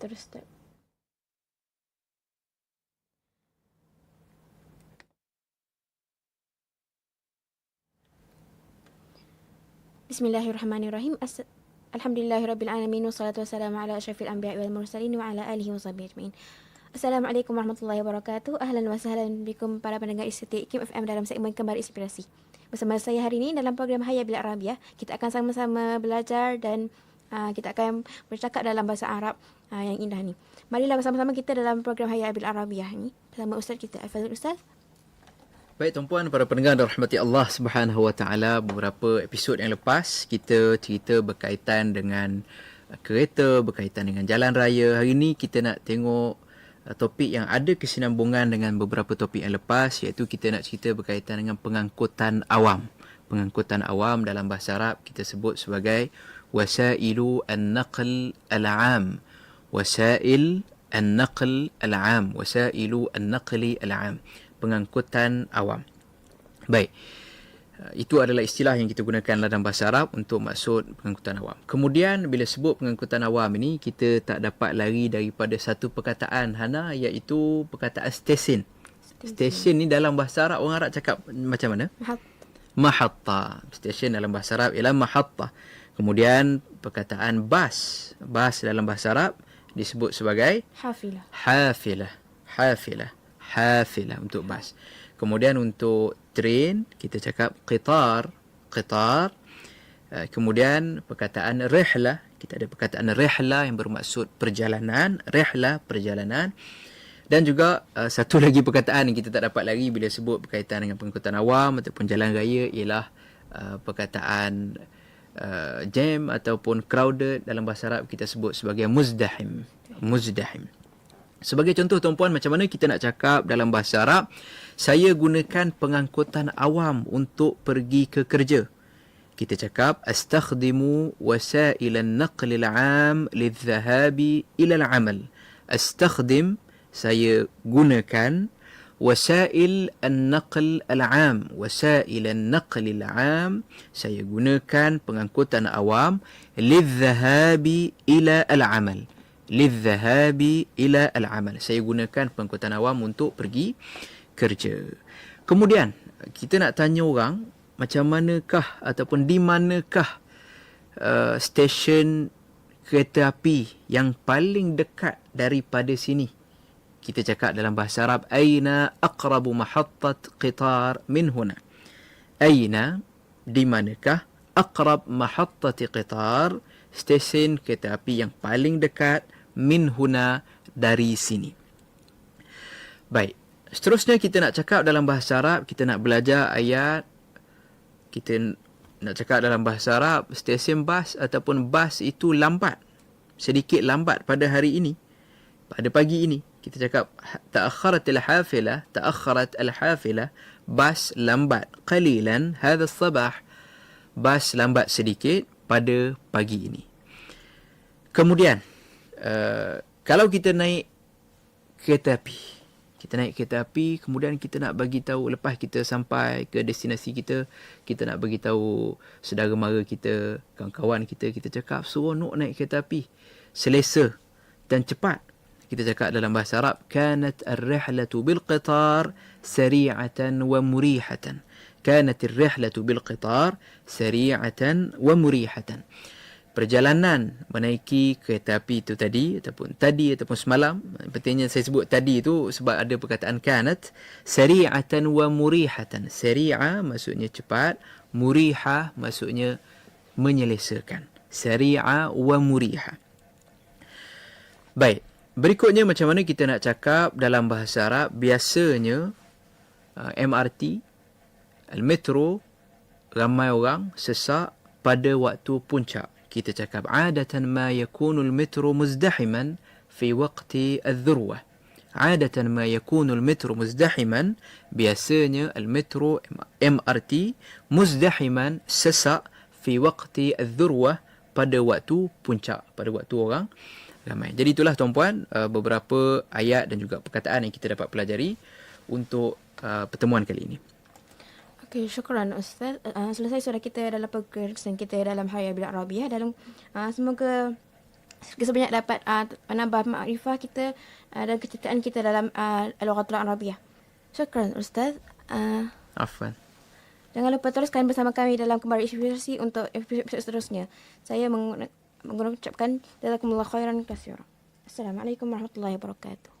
Terus step. Bismillahirrahmanirrahim. As- Alhamdulillahirrabbilalamin. Wassalatu wassalamu ala ashrafil anbiya wal mursalin wa ala alihi wa sahbihi ajma'in. Assalamualaikum warahmatullahi wabarakatuh. Ahlan wa sahlan bikum para pendengar ICT Kim FM dalam segmen Kembar Inspirasi. Bersama saya hari ini dalam program Hayya Bil Arabiah, kita akan sama-sama belajar dan uh, kita akan bercakap dalam bahasa Arab uh, yang indah ni. Marilah bersama-sama kita dalam program Hayya Bil Arabiah ni bersama ustaz kita Afazul Ustaz. Baik tuan-puan para pendengar dan rahmati Allah Subhanahu Wa Taala beberapa episod yang lepas kita cerita berkaitan dengan uh, kereta berkaitan dengan jalan raya. Hari ini kita nak tengok topik yang ada kesinambungan dengan beberapa topik yang lepas iaitu kita nak cerita berkaitan dengan pengangkutan awam. Pengangkutan awam dalam bahasa Arab kita sebut sebagai wasailu an-naql al-'am. Wasail an-naql al-'am. Wasailu an-naqli al-'am pengangkutan awam. Baik. Itu adalah istilah yang kita gunakan dalam bahasa Arab untuk maksud pengangkutan awam. Kemudian bila sebut pengangkutan awam ini kita tak dapat lari daripada satu perkataan Hana iaitu perkataan stesen. Stesen ni dalam bahasa Arab orang Arab cakap macam mana? Mahat. Mahatta. Stesen dalam bahasa Arab ialah mahatta. Kemudian perkataan bas. Bas dalam bahasa Arab disebut sebagai Hafilah. hafilah. Hafilah. Hafilah untuk bas. Kemudian untuk train kita cakap qitar, qitar. Uh, kemudian perkataan rihlah, kita ada perkataan rihlah yang bermaksud perjalanan, rihlah perjalanan. Dan juga uh, satu lagi perkataan yang kita tak dapat lagi bila sebut berkaitan dengan pengangkutan awam ataupun jalan raya ialah uh, perkataan uh, jam ataupun crowded dalam bahasa Arab kita sebut sebagai muzdahim. Muzdahim. Sebagai contoh tuan-puan macam mana kita nak cakap dalam bahasa Arab, saya gunakan pengangkutan awam untuk pergi ke kerja. Kita cakap astakhdimu wasail an-naql al-'am lidh-dhahabi ila al-'amal. Astakhdim saya gunakan wasail an-naql al-'am. Wasail an-naql al-'am saya gunakan pengangkutan awam lidh-dhahabi ila al-'amal lidhahabi ila al-amal. Saya gunakan pengangkutan awam untuk pergi kerja. Kemudian, kita nak tanya orang macam manakah ataupun di manakah uh, stesen kereta api yang paling dekat daripada sini. Kita cakap dalam bahasa Arab, aina aqrabu mahattat qitar min huna. Aina di manakah aqrab mahattat qitar stesen kereta api yang paling dekat min huna dari sini. Baik. Seterusnya kita nak cakap dalam bahasa Arab, kita nak belajar ayat kita nak cakap dalam bahasa Arab, stesen bas ataupun bas itu lambat. Sedikit lambat pada hari ini. Pada pagi ini. Kita cakap ta'akharat al-hafilah, ta'akharat al-hafilah, bas lambat. Qalilan hadha sabah. Bas lambat sedikit pada pagi ini. Kemudian, uh, kalau kita naik kereta api, kita naik kereta api, kemudian kita nak bagi tahu lepas kita sampai ke destinasi kita, kita nak bagi tahu saudara mara kita, kawan-kawan kita, kita cakap seronok naik kereta api. Selesa dan cepat. Kita cakap dalam bahasa Arab, kanat ar-rihlatu bil qitar sari'atan wa murihatan. Kanat ar-rihlatu bil qitar sari'atan wa murihatan. Perjalanan menaiki kereta api itu tadi ataupun tadi ataupun semalam pentingnya saya sebut tadi itu sebab ada perkataan kanat sari'atan wa murihatan. Sari'a maksudnya cepat muriha maksudnya menyelesaikan. Sari'a wa muriha baik berikutnya macam mana kita nak cakap dalam bahasa Arab biasanya uh, MRT al-metro ramai orang sesak pada waktu puncak kita cakap adatan ma yakunu al-metro muzdahiman fi waqti al-dhurwa. Adatan ma yakunu al-metro muzdahiman biasanya al-metro MRT muzdahiman sesak fi waqti al-dhurwa pada waktu puncak, pada waktu orang ramai. Jadi itulah tuan-puan beberapa ayat dan juga perkataan yang kita dapat pelajari untuk pertemuan kali ini. Okey, syukran Ustaz. Uh, selesai sudah kita dalam perkongsian kita dalam Hayya Bil Arabiah dalam uh, semoga sebanyak dapat uh, menambah makrifah kita uh, dan kecintaan kita dalam uh, Al-Lughat Al-Arabiyah. Syukran Ustaz. Uh, Afwan. Jangan lupa teruskan bersama kami dalam kembali inspirasi untuk episod seterusnya. Saya mengucapkan jazakumullah khairan katsira. Assalamualaikum warahmatullahi wabarakatuh.